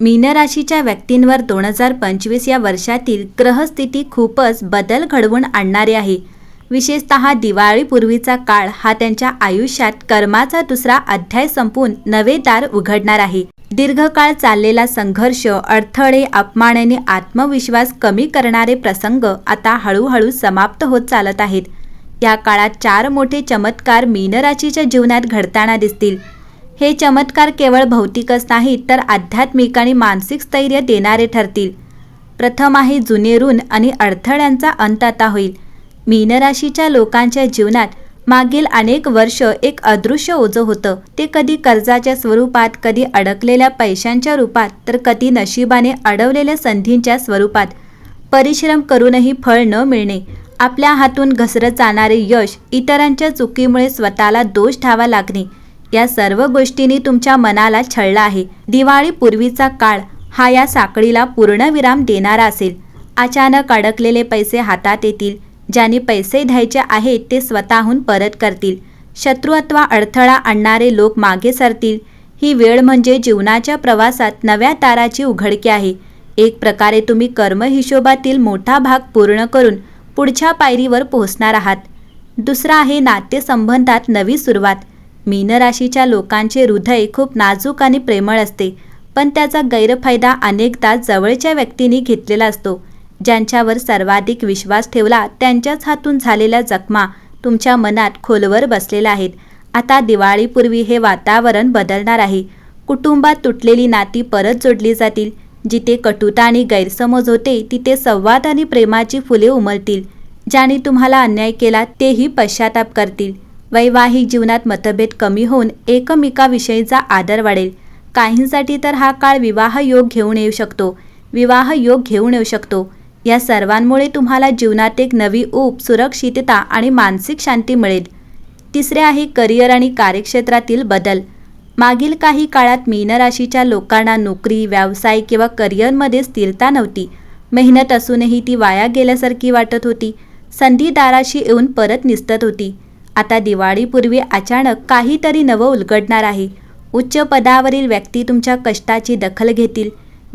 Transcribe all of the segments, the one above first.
मीनराशीच्या व्यक्तींवर दोन हजार पंचवीस या वर्षातील ग्रहस्थिती खूपच बदल घडवून आणणारी आहे. विशेषत दिवाळीपूर्वीचा काळ हा त्यांच्या आयुष्यात कर्माचा दुसरा अध्याय संपून नवे दार उघडणार आहे. दीर्घकाळ चाललेला संघर्ष अडथळे अपमान आणि आत्मविश्वास कमी करणारे प्रसंग आता हळूहळू समाप्त होत चालत आहेत. या काळात चार मोठे चमत्कार मीनराशीच्या जीवनात घडताना दिसतील. हे चमत्कार केवळ भौतिकच नाहीत तर आध्यात्मिक आणि मानसिक स्थैर्य देणारे ठरतील. प्रथम आहे जुने ऋण आणि अडथळ्यांचा अंत आता होईल. मीनराशीच्या लोकांच्या जीवनात मागील अनेक वर्ष एक अदृश्य ओझं होतं. ते कधी कर्जाच्या स्वरूपात कधी अडकलेल्या पैशांच्या रूपात तर कधी नशिबाने अडवलेल्या संधींच्या स्वरूपात. परिश्रम करूनही फळ न मिळणे आपल्या हातून घसरत जाणारे यश इतरांच्या चुकीमुळे स्वतःला दोष ठावा लागणे या सर्व गोष्टींनी तुमच्या मनाला छळला आहे. दिवाळीपूर्वीचा काळ हा या साखळीला पूर्णविराम देणारा असेल. अचानक अडकलेले पैसे हातात येतील. ज्यांनी पैसे द्यायचे आहेत ते स्वतःहून परत करतील. शत्रू अथवा अडथळा आणणारे लोक मागे सरतील. ही वेळ म्हणजे जीवनाच्या प्रवासात नव्या ताराची उघडकी आहे. एक प्रकारे तुम्ही कर्म हिशोबातील मोठा भाग पूर्ण करून पुढच्या पायरीवर पोहोचणार आहात. दुसरा आहे नातेसंबंधात नवी सुरुवात. मीनराशीच्या लोकांचे हृदय खूप नाजूक आणि प्रेमळ असते. पण त्याचा गैरफायदा अनेकदा जवळच्या व्यक्तींनी घेतलेला असतो. ज्यांच्यावर सर्वाधिक विश्वास ठेवला त्यांच्याच हातून झालेल्या जखमा तुमच्या मनात खोलवर बसलेल्या आहेत. आता दिवाळीपूर्वी हे वातावरण बदलणार आहे. कुटुंबात तुटलेली नाती परत जोडली जातील. जिथे कटुता आणि गैरसमज होते तिथे संवाद आणि प्रेमाची फुले उमलतील. ज्याने तुम्हाला अन्याय केला तेही पश्चाताप करतील. वैवाहिक जीवनात मतभेद कमी होऊन एकमेकाविषयीचा आदर वाढेल. काहींसाठी तर हा काळ विवाह योग घेऊन येऊ शकतो. विवाह योग घेऊन येऊ शकतो. या सर्वांमुळे तुम्हाला जीवनात एक नवी ऊप सुरक्षितता आणि मानसिक शांती मिळेल. तिसरे आहे करिअर आणि कार्यक्षेत्रातील बदल. मागील काही काळात मीनराशीच्या लोकांना नोकरी व्यवसाय किंवा करिअरमध्ये स्थिरता नव्हती. मेहनत असूनही ती वाया गेल्यासारखी वाटत होती. संधी दाराशी येऊन परत निसटत होती. आता दिवाळीपूर्वी अचानक काहीतरी नवं उलगडणार आहे. उच्च पदावरील व्यक्ती तुमच्या कष्टाची दखल घेतील.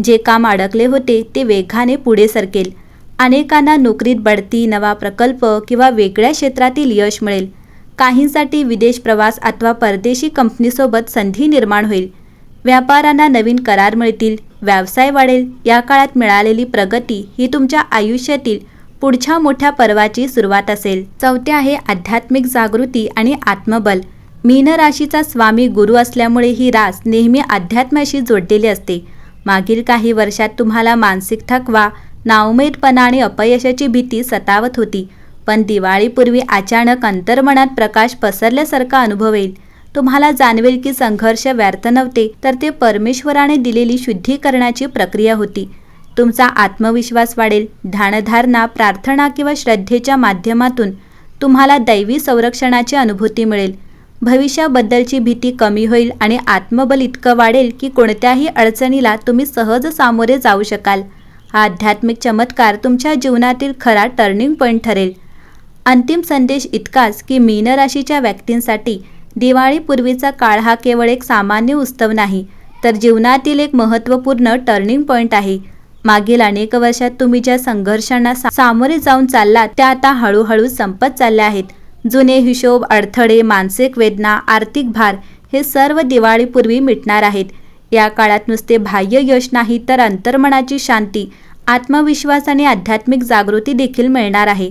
जे काम अडकले होते ते वेगाने पुढे सरकेल. अनेकांना नोकरीत बढती नवा प्रकल्प किंवा वेगळ्या क्षेत्रातील यश मिळेल. काहींसाठी विदेश प्रवास अथवा परदेशी कंपनीसोबत संधी निर्माण होईल. व्यापाऱ्यांना नवीन करार मिळतील. व्यवसाय वाढेल. या काळात मिळालेली प्रगती ही तुमच्या आयुष्यातील पुढच्या मोठ्या पर्वाची सुरुवात असेल. चौथे आहे आध्यात्मिक जागृती आणि आत्मबल. मीन राशीचा स्वामी गुरु असल्यामुळे ही रास नेहमी अध्यात्माशी जोडलेली असते. मागील काही वर्षात तुम्हाला मानसिक थकवा नाउमेदपणा आणि अपयशाची भीती सतावत होती. पण दिवाळीपूर्वी अचानक अंतर्मनात प्रकाश पसरल्यासारखा अनुभव येईल. तुम्हाला जाणवेल की संघर्ष व्यर्थ नव्हते तर ते परमेश्वराने दिलेली शुद्धीकरणाची प्रक्रिया होती. तुमचा आत्मविश्वास वाढेल. ध्यानधारणा प्रार्थना किंवा श्रद्धेच्या माध्यमातून तुम्हाला दैवी संरक्षणाची अनुभूती मिळेल. भविष्याबद्दलची भीती कमी होईल आणि आत्मबल इतकं वाढेल की कोणत्याही अडचणीला तुम्ही सहज सामोरे जाऊ शकाल. हा आध्यात्मिक चमत्कार तुमच्या जीवनातील खरा टर्निंग पॉईंट ठरेल. अंतिम संदेश इतकाच की मीन राशीच्या व्यक्तींसाठी दिवाळीपूर्वीचा काळ हा केवळ एक सामान्य उत्सव नाही तर जीवनातील एक महत्त्वपूर्ण टर्निंग पॉईंट आहे. मागील अनेक वर्षात तुम्ही ज्या संघर्षांना सामोरे जाऊन चाललात त्या आता हळूहळू संपत चालल्या आहेत. जुने हिशोब अडथळे मानसिक वेदना आर्थिक भार हे सर्व दिवाळीपूर्वी मिटणार आहेत. या काळात नुसते बाह्य यश नाही तर अंतर्मनाची शांती आत्मविश्वास आणि आध्यात्मिक जागृती देखील मिळणार आहे.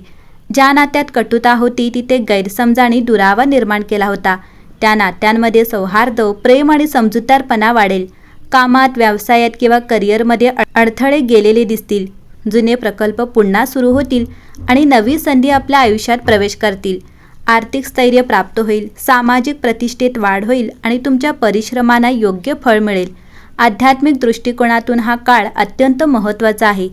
ज्या नात्यात कटुता होती तिथे गैरसमजाने दुरावा निर्माण केला होता. त्या नात्यांमध्ये सौहार्द प्रेम आणि समजूतदारपणा वाढेल. कामात व्यवसायात किंवा करिअरमध्ये अडथळे गेलेले दिसतील. जुने प्रकल्प पुन्हा सुरू होतील आणि नवी संधी आपल्या आयुष्यात प्रवेश करतील. आर्थिक स्थैर्य प्राप्त होईल सामाजिक प्रतिष्ठेत वाढ होईल आणि तुमच्या परिश्रमांना योग्य फळ मिळेल. आध्यात्मिक दृष्टिकोनातून हा काळ अत्यंत महत्त्वाचा आहे.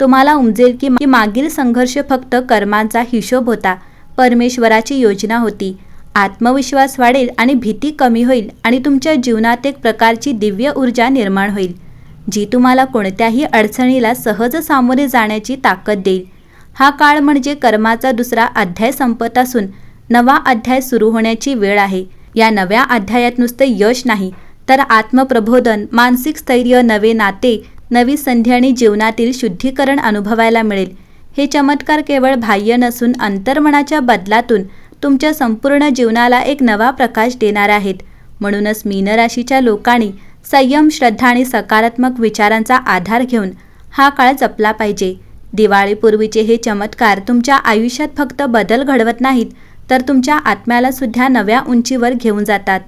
तुम्हाला उमजेल की की मागील संघर्ष फक्त कर्मांचा हिशोब होता. परमेश्वराची योजना होती. आत्मविश्वास वाढेल आणि भीती कमी होईल आणि तुमच्या जीवनात एक प्रकारची दिव्य ऊर्जा निर्माण होईल जी तुम्हाला कोणत्याही अडचणीला सहज सामोरे जाण्याची ताकद देईल. हा काळ म्हणजे कर्माचा दुसरा अध्याय संपत असून नवा अध्याय सुरू होण्याची वेळ आहे. या नव्या अध्यायात नुसते यश नाही तर आत्मप्रबोधन मानसिक स्थैर्य नवे नाते नवी संधी आणि जीवनातील शुद्धीकरण अनुभवायला मिळेल. हे चमत्कार केवळ बाह्य नसून अंतर्मनाच्या बदलातून तुमच्या संपूर्ण जीवनाला एक नवा प्रकाश देणार आहेत. म्हणूनच मीन राशीच्या लोकांनी संयम श्रद्धा आणि सकारात्मक विचारांचा आधार घेऊन हा काळ जपला पाहिजे. दिवाळीपूर्वीचे हे चमत्कार तुमच्या आयुष्यात फक्त बदल घडवत नाहीत तर तुमच्या आत्म्याला सुद्धा नव्या उंचीवर घेऊन जातात.